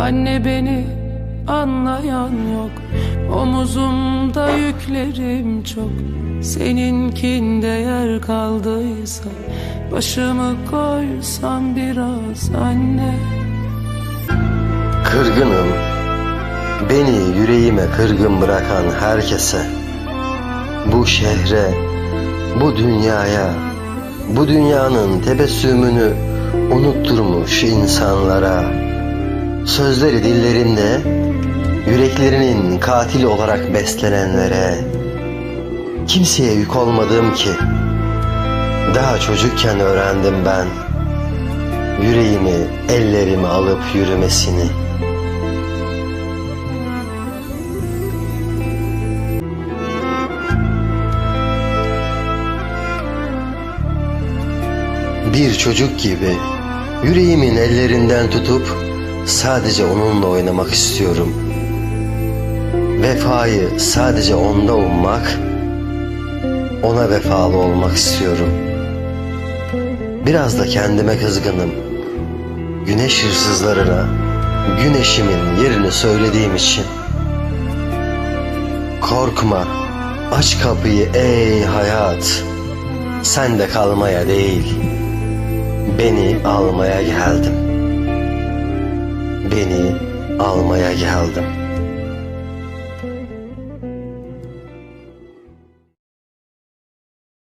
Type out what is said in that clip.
Anne beni anlayan yok Omuzumda yüklerim çok Seninkinde yer kaldıysa Başımı koysam biraz anne Kırgınım. Beni yüreğime kırgın bırakan herkese. Bu şehre, bu dünyaya, bu dünyanın tebessümünü unutturmuş insanlara. Sözleri dillerinde, yüreklerinin katil olarak beslenenlere. Kimseye yük olmadım ki. Daha çocukken öğrendim ben. Yüreğimi, ellerimi alıp yürümesini. Bir çocuk gibi yüreğimin ellerinden tutup sadece onunla oynamak istiyorum. Vefayı sadece onda ummak, ona vefalı olmak istiyorum. Biraz da kendime kızgınım. Güneş hırsızlarına güneşimin yerini söylediğim için. Korkma, aç kapıyı ey hayat. Sen de kalmaya değil, beni almaya geldim. Beni almaya geldim.